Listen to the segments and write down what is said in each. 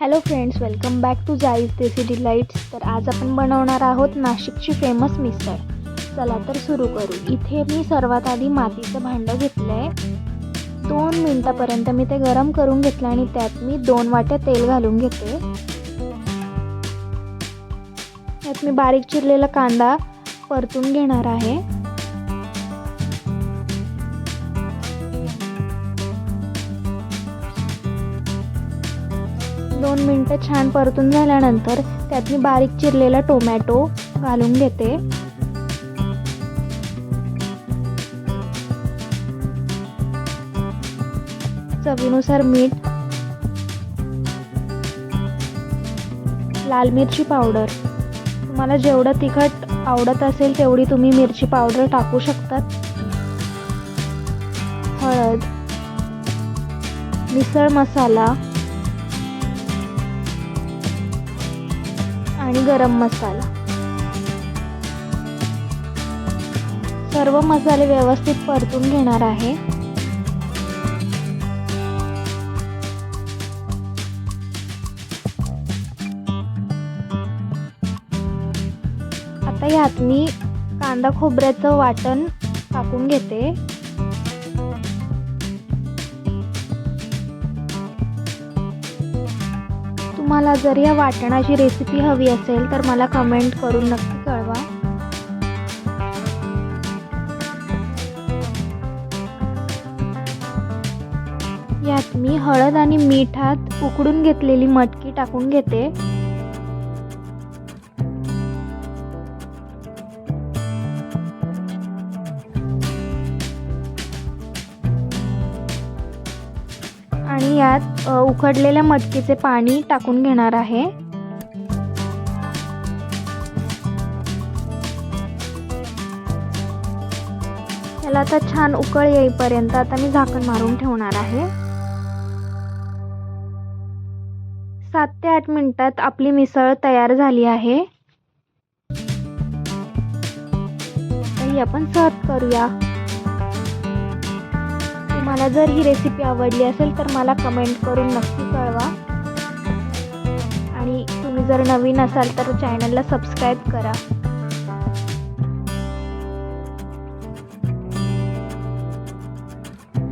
Hello friends welcome back to Jai's desi delights तर आज आपण बनवणार आहोत नाशिकची फेमस मिसळ. चला तर सुरू करू. इथे मी सर्वात आधी मातीचं भांडं घेतलं आहे दोन मिनटापर्यंत मी ते गरम करून घेतलं आणि त्यात मी दोन वाट्या तेल घालून घेते. त्यात मी बारीक चिरलेला कांदा परतून घेणार आहे. दोन मिनटं छान परतून झाल्यानंतर त्यात मी बारीक चिरलेला टोमॅटो घालून घेते. चवीनुसार मीठ लाल मिरची पावडर. तुम्हाला जेवढं तिखट आवडत असेल तेवढी तुम्ही मिरची पावडर टाकू शकतात. हळद मिसळ मसाला आणि गरम मसाला. सर्व मसाले व्यवस्थित परतून घेणार आहे. आता यात मी कांदा खोबऱ्याचं वाटण टाकून घेते. तुम्हाला जर या वाटणाची रेसिपी हवी असेल तर मला कमेंट करून नक्की कळवा. यात मी हळद आणि मीठात उकडून घेतलेली मटकी टाकून घेते. आणि यात उकडलेल्या मटकीचे पाणी टाकून घेणार आहे. त्याला आता छान उकळ येईपर्यंत आता मी झाकण मारून ठेवणार आहे. सात ते आठ मिनिटात आपली मिसळ तयार झाली आहे. आपण सर्व करूया. तुम्हाला जर ही रेसिपी आवडली असेल तर मला कमेंट करून नक्की कळवा. आणि तुम्ही जर नवीन असाल तर चॅनलला सबस्क्राईब करा.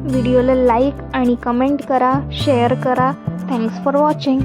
व्हिडिओला लाईक आणि कमेंट करा शेअर करा. Thanks for watching